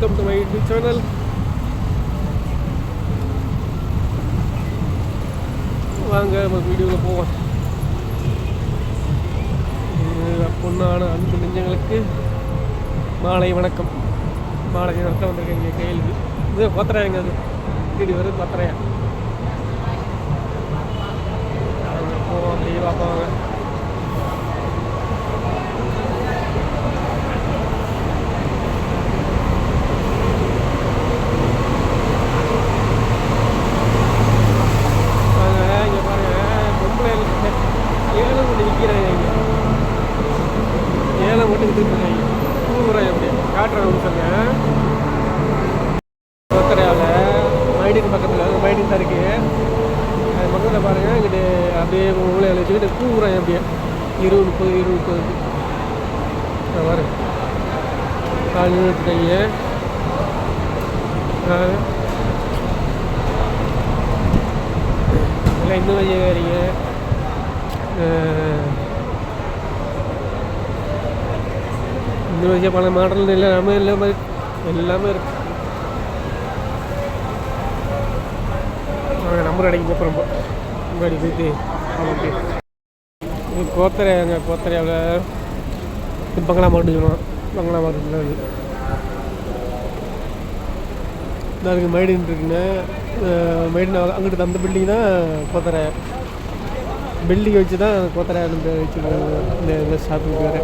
Welcome to my YouTube channel வாங்க நம்ம வீடியோவில் போவோம். பொண்ணான அன்பு நெஞ்சங்களுக்கு மாலை வணக்கம். மாலை வணக்கம் வந்திருக்கேன் இங்கே கேள்வி இது கொத்தரையாங்க அது? வீடு வருது கொத்தரையா போவோம். அப்படியே பார்ப்பாங்க வாங்க இங்கே பாருங்க பொம்பளை ஏழை மட்டும் விற்கிறாங்க இங்கே ஏழை மட்டும் விற்றுருக்காங்க பூரா எப்படி காட்டுறேன் சொல்லுங்க கொத்தரையாவில் மைடின் பக்கத்தில் மைடின் தான் இருக்குது அது பக்கத்தில் பாருங்கள் இங்கிட்டு அப்படியே மூளை வச்சுக்கிட்டு பூரா அப்படியே இருபது முப்பது இருபது முப்பது இதை பாருங்க கால் நிறுத்திட்டீங்க எல்லாம் இல்லை வழியாக வரீங்க? இந்த வழியாக பல மாடல் எல்லாமே எல்லாமே எல்லாமே இருக்கு. நம்பர் அடிக்க போகிறோம் முன்னாடி போயிட்டு ஓகே கோத்தரை அங்கே கோத்தரையாவில். பங்களா மாவட்டம் சொல்லுவோம் பங்களா மாவட்டத்தில் நான் இதாக மைடின் இருக்குங்க மைடின் அங்கிட்டு அந்த பில்டிங் தான் கோத்தரை. பில்டிங் வச்சு தான் கொத்தரை அந்த வச்சுருக்காங்க இந்த இந்த ஷாப்பிங் வேறு.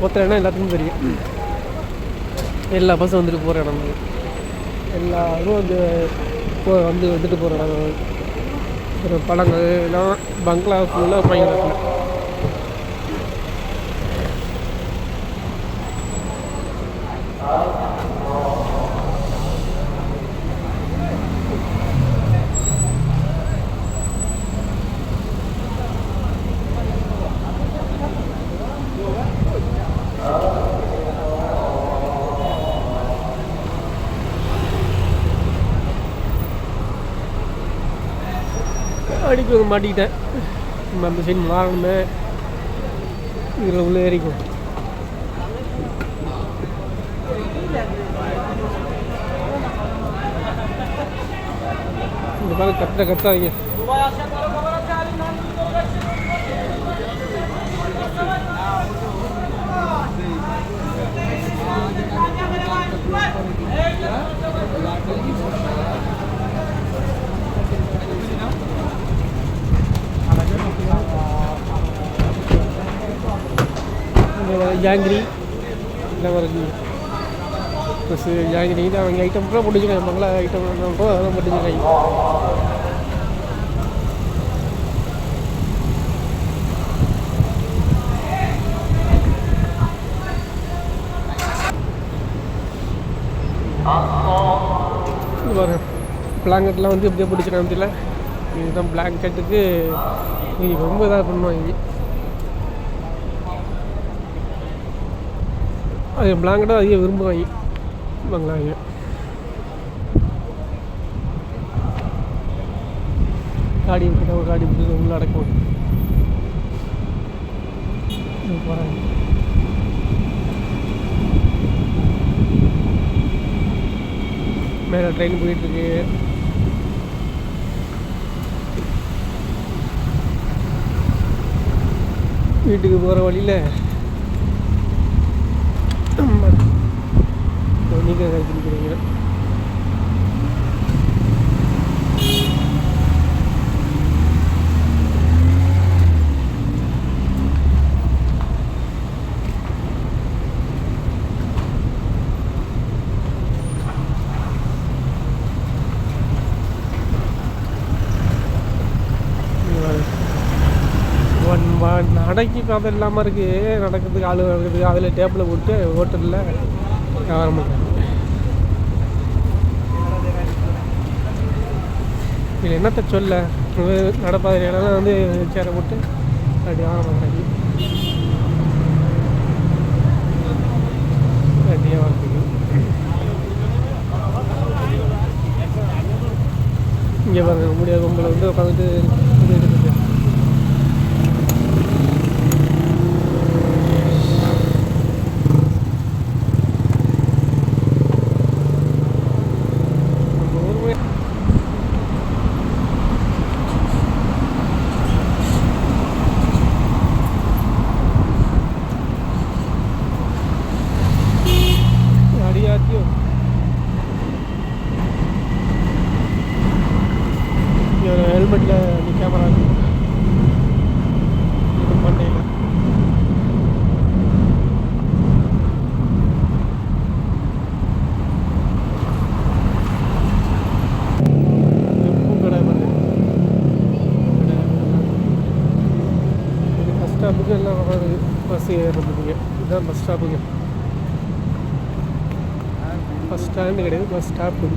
கொத்தரைனா எல்லாத்துக்கும் தெரியும். எல்லா பஸ்ஸும் வந்துட்டு போகிற இடம் எல்லாரும் வந்து போ வந்து வந்துட்டு போகிற இடம் அப்புறம் பழங்கள் எல்லாம் பங்களா ஃபுல்லாக பயங்கர அடிக்க வந்து மாட்டிக்கிட்டேன். நம்ம அந்த சைடு மாறணுமே இதில் உள்ள ஏறிக்கும் இந்த மாதிரி கத்த கத்தாதீங்க இந்த ஜாங்கிரி இல்லை மாதிரி ப்ளஸ் ஜாங்கிரி தான் அவங்க ஐட்டம் கூட போட்டுச்சுக்காங்க மங்கள ஐட்டம் கூட அதெல்லாம் போட்டுச்சுக்காங்க இது பாருங்க பிளாங்கெட்லாம் வந்து எப்படியே பிடிச்சிருக்காங்க தெரியல. இதுதான் பிளாங்கெட்டுக்கு ரொம்ப இதாக பண்ணுவாங்க. அது பிளாங்கெட்டாக அதிகம் விரும்புவாங்க. பங்களாங்க காடி விட்டு காடி விட்டு உள்ள அடக்கும் போகிறாங்க மேலே ட்ரெயின் போயிட்டுருக்கு வீட்டுக்கு போகிற வழியில் நீங்கள் கழிச்சிருக்கிறீங்க ஒன் ஒன் நடைக்கு இல்லாமல் இருக்குது நடக்கிறதுக்கு ஆள் நடக்கிறதுக்கு அதில் டேப்பில் போட்டு ஹோட்டலில் ஆரம்பிக்கிறேன் என்னத்த சொல்ல? நடப்பாதையிலாம் வந்து சேரை போட்டு அப்படி வாங்க பண்ணுறாங்க அப்படி வியாபாரத்துக்கு இங்கே பாருங்க முடியாத கும்பலை வந்து உட்காந்துட்டு இது எடுத்துட்டு ஹெல்மெட்டில் அந்த கேமரா இருக்கு இது மண்டையில் இது பூக்கடை பாருங்க கடை இது பஸ் ஸ்டாப்புக்கு எல்லாம் வராது பஸ் ஏறுறதுக்கு இதுதான் பஸ் ஸ்டாப்புங்க பஸ் ஸ்டாண்டு கிடையாது பஸ் ஸ்டாப்பு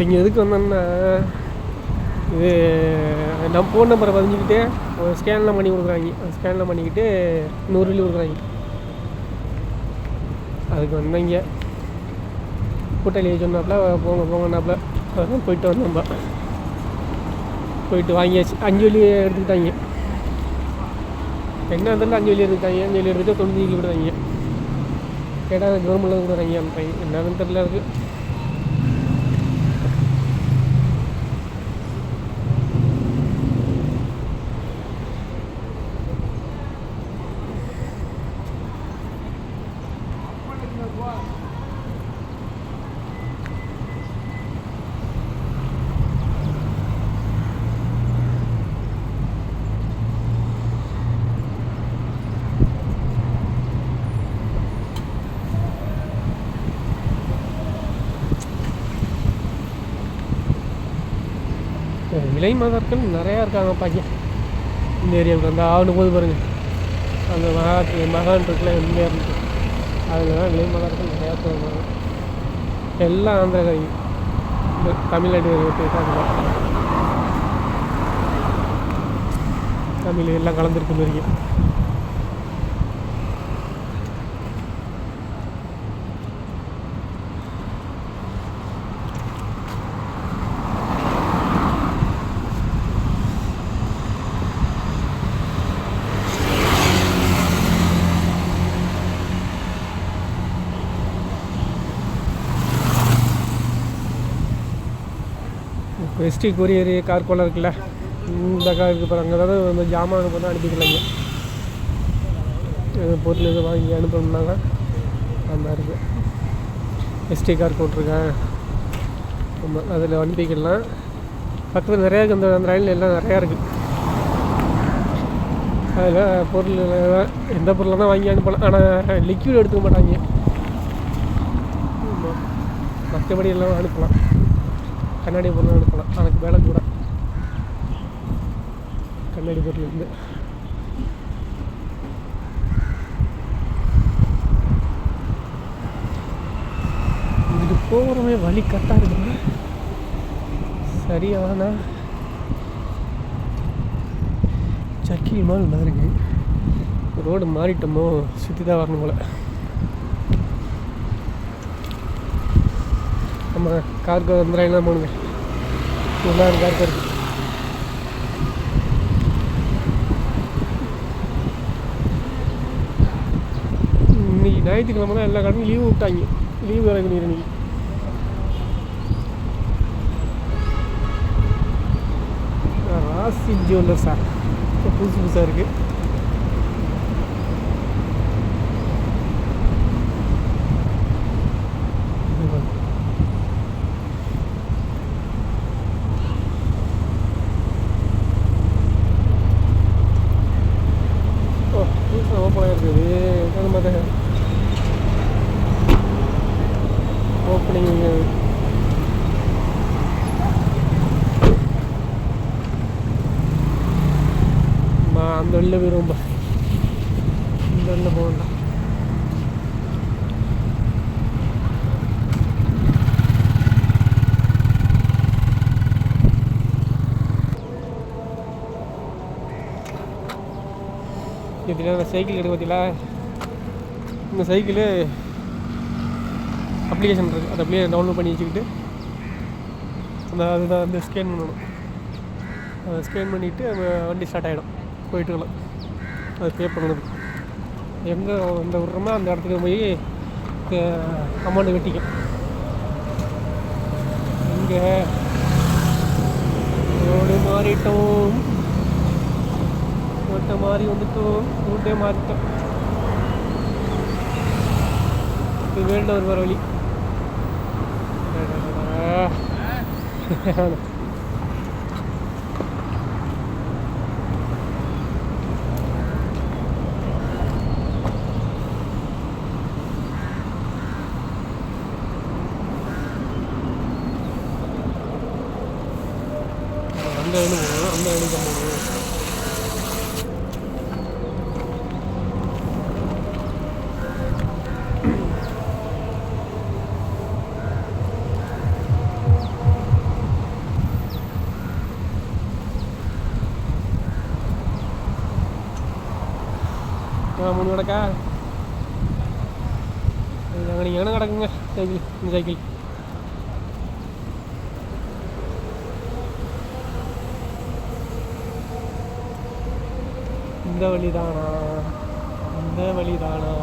இப்போ இங்கே எதுக்கு வந்தோன்னா இது நம்ம ஃபோன் நம்பரை பதிஞ்சுக்கிட்டு ஒரு ஸ்கேன்லாம் பண்ணி கொடுக்குறாங்க. ஸ்கேன்லாம் பண்ணிக்கிட்டு நூறுலி கொடுக்குறாங்க. அதுக்கு வந்தீங்க. கூட்டாளி சொன்னாப்புல போங்க போங்கன்னாப்புல அதான் போயிட்டு வந்தோம் நம்ம போயிட்டு வாங்கியாச்சு. அஞ்சு வலி எடுத்துக்கிட்டாங்க. என்ன இருந்தாலும் அஞ்சு வலி எடுத்துக்கிட்டாங்க. அஞ்சு வலி எடுத்துகிட்டு தொண்ணூற்றி கொடுத்தாங்க கேட்டால் கவர்மெண்ட்டில் கொடுக்குறாங்க. அந்த பையன். என்னன்னு தெரியல இருக்குது இளை மதர்கள் நிறையா இருக்காங்க பையன். இந்த ஏரியாவுக்கு அந்த ஆவணு போது பாருங்கள் அந்த மகா மகான் இருக்குல்ல எம்மையாக இருக்கு. அதில் தான் விலை மாதர்கள் நிறையா இருக்காங்க எல்லாம் ஆந்திரகாரி இந்த தமிழ்நாடு போயிட்டாங்க தமிழ் எல்லாம் கலந்துருக்கு மாதிரி எஸ்டி கொரியர் கார் கோலம் இருக்குல்ல இந்த கார் இருக்கு பாருங்க. அங்கே தான் வந்து ஜாமான் அனுப்ப அனுப்பிக்கலாங்க. பொருள் எதுவும் வாங்கி அனுப்பணும்னாங்க. அந்த இருக்குது எஸ்டி கார் போட்டிருக்கேன். ஆமாம் அதில் அனுப்பிக்கலாம். பக்கத்தில் நிறையா இந்த அந்த அந்த ரயில் எல்லாம் நிறையா இருக்குது அதில் பொருள் எந்த பொருளாக தான் வாங்கி அனுப்பலாம். ஆனால் லிக்யூட் எடுத்துக்க மாட்டாங்க. ஆமாம் மற்றபடி எல்லாம் அனுப்பலாம். கண்ணாடி பொருள் எடுக்கலாம். அதுக்கு மேலே கூட. கண்ணாடி பொருள் இருந்து. இது போகிறவே வழி கரெக்டாக இருக்குங்க. சரியான சக்கிலி மால் மாதிரி இருக்கு. ரோடு மாறிட்டோமோ சுற்றி தான் வரணும் போல. நம்ம காருக்கு வந்துடுறாங்க போகணுங்க எல்லாரும் காருக்கு இருக்கு இன்னைக்கு ஞாயிற்றுக்கிழமை தான் எல்லா கடையும் லீவு விட்டாங்க. லீவு வேலை பண்ணிடுற இன்னைக்கு ராசி ஜுவல்லர்ஸா புதுசு புதுசாக இருக்குது ஓ புதுசாக ஓப்பன் ஆகிருக்குது அது மாதிரி ஓப்பனிங் அந்த வெளில போயிருவோம்பா இந்த வெளில போகலாம் இதில் அந்த சைக்கிள் எடுக்க பார்த்தீங்களா இந்த சைக்கிளு அப்ளிகேஷன் இருக்குது அதை அப்படியே டவுன்லோட் பண்ணி வச்சுக்கிட்டு அந்த அதுதான் வந்து ஸ்கேன் பண்ணணும். அதை ஸ்கேன் பண்ணிவிட்டு வண்டி ஸ்டார்ட் ஆகிடும் போயிட்டுக்கலாம் அது பே பண்ணது எங்கே இந்த விட்றோமோ அந்த இடத்துக்கு போய் அமௌண்ட்டு கட்டிக்கும் இங்கே ரோடு மாறிட்டோம். ரோட்டை மாறி வந்துட்டோம். ரூட்டே மாறிட்டோம். இது ஒரு வர வழி. அந்த வழி போகணும் அந்த வழி தான் போகணும் மூணு கிடக்கா அங்கே நீங்கள் என்ன கிடக்குங்க சைக்கிள் இந்த சைக்கிள் இந்த வழிதானா? இந்த வழிதானா?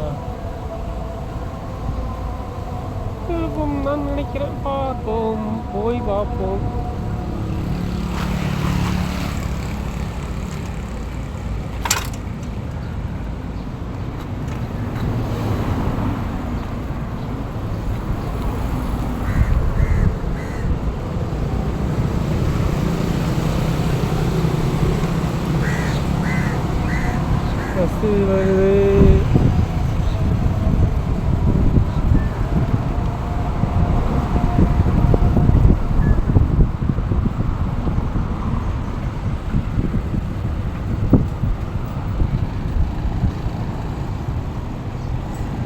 நான் நினைக்கிறேன் பார்ப்போம். போய் பார்ப்போம் பஸ்ஸு வருது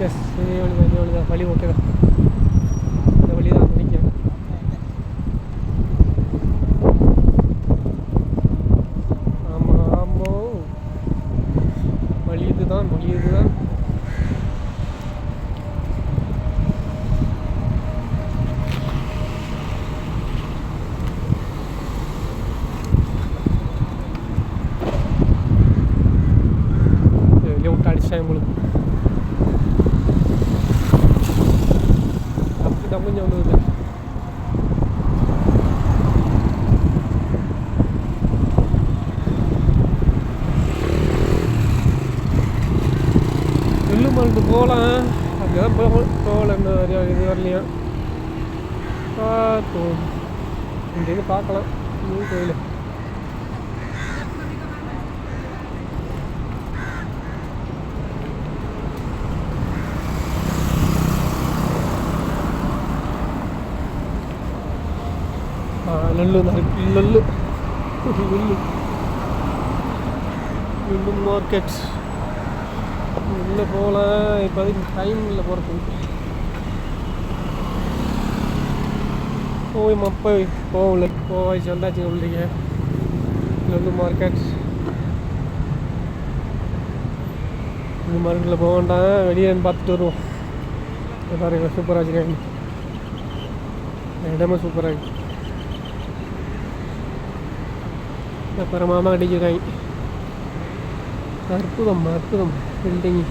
எஸ் இதே வழி தான் இதே வழி தான் வழி ஓகே தான் இந்த வழி தான் நினைக்கிறேன் ஆமாம் ஆமாம் வழி இதுதான் வழி இதுதான் வெளியே விட்டு அடிச்சா உங்களுக்கு அப்படி டம்முஞ்சு வந்தது நெல்லுமலுக்கு போகலாம் அங்கே தான் போகணும் போகல இன்னும் வரையா இது வரலையா பார்ப்போம் இங்கேருந்து பார்க்கலாம் இன்னும் கோயில் ஆ நெல்லு தான் இருக்கு மார்க்கெட் உள்ளே போல. இப்போதைக்கு டைம் இல்லை போகிறதுக்கு போய் போய் போகல. போய் சொல்லாச்சு உள்ளீங்க. நெல்லு மார்க்கெட் இந்த மார்க்கெட்டில் போக வேண்டாம். வெளியே பார்த்துட்டு வருவோம். இங்க சூப்பராக வச்சுருக்காங்க இடமே சூப்பராக இருக்கு அப்புறம் மாமா கட்டிச்சிருக்காங்க அற்புதம் அற்புதம் பில்டிங்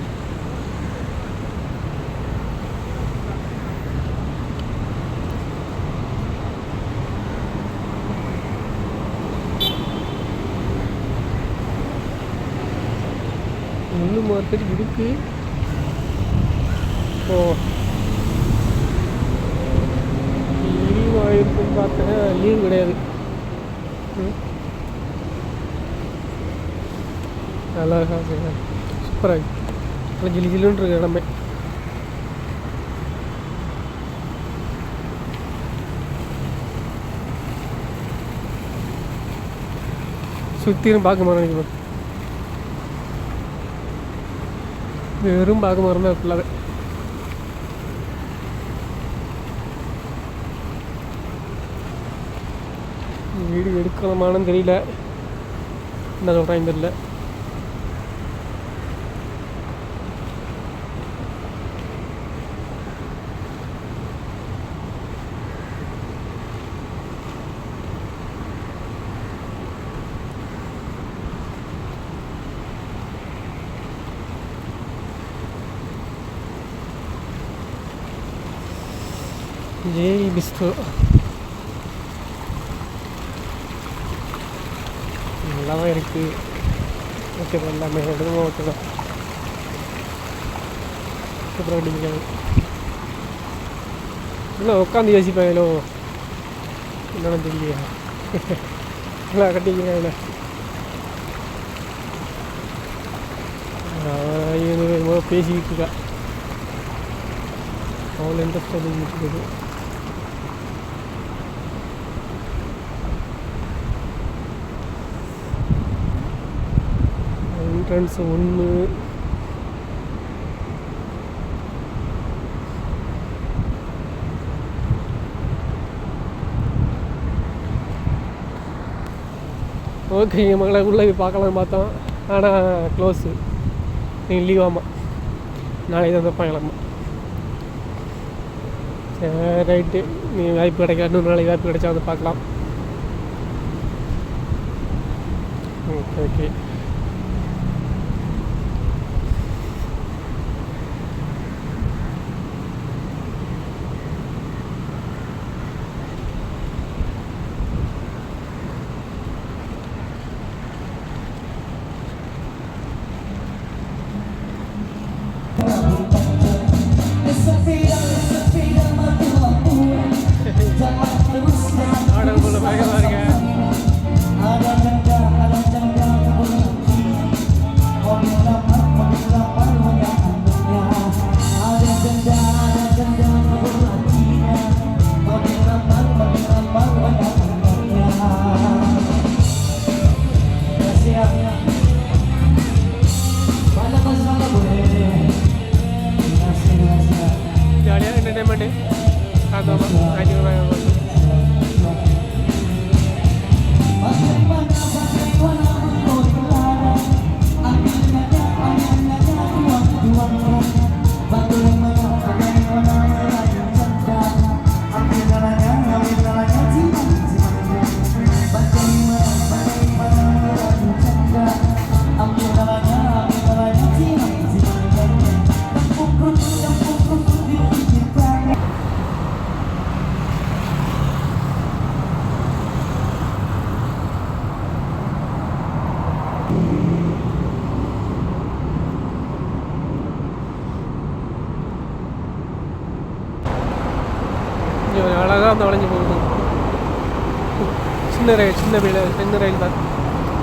இன்னும் ஒருத்தர் இருக்கு ஓ லீவ் ஆயிருக்குன்னு பார்த்தேன் லீவ் கிடையாது ம். நல்லா இருக்கா. சூப்பராக நல்லா ஜிலி ஜிலுன்னு இருக்கு இடமே. சுற்றிலும் பார்க்க மரம் நினைக்கிறேன் வெறும் பார்க்க மரம் தான் ஃபுல்லாகவே வீடு எடுக்கலாமான்னு தெரியல. என்ன சொல்கிறாங்க தெரியல. ஜெய் பிஸ்கோ நல்லாவே இருக்குது ஓகே தான் எல்லாமே எதுவும் ஓகே தான் சூப்பராக கட்டிக்கிறாங்க இல்லை உட்காந்து யோசிப்பாங்களோ என்னன்னு தெரியலையா நல்லா கட்டிக்கிறாங்களே இது என்னமோ பேசிக்கிட்டு இருக்கா அவ்வளோ இன்ட்ரெஸ்டாக பேசிக்கிட்டு இருக்குது ஃப்ரெண்ட்ஸ் ஒன்று ஓகேங்க மகளை உள்ளே போய் பார்க்கலாம்னு பார்த்தோம். ஆனால் க்ளோஸு நீங்கள் லீவ் ஆமாம் நாளைக்கு தான் பார்க்கலாமா சரி ரைட்டு நீ வாய்ப்பு கிடைக்கல இன்னொரு நாளைக்கு வாய்ப்பு கிடைச்சா வந்து பார்க்கலாம். ஓகே ஓகே ஆர்டர் போல பயங்கரமாக ഗവൺമെന്റ് சின்ன ரயில் சின்ன ரயில் சின்ன ரயில் தான்.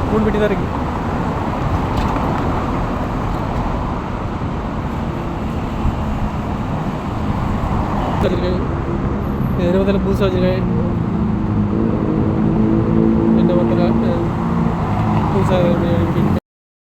மூணு பெட்டி தான் இருக்கு. இருபதில் புதுசாக வச்சுருக்காங்க.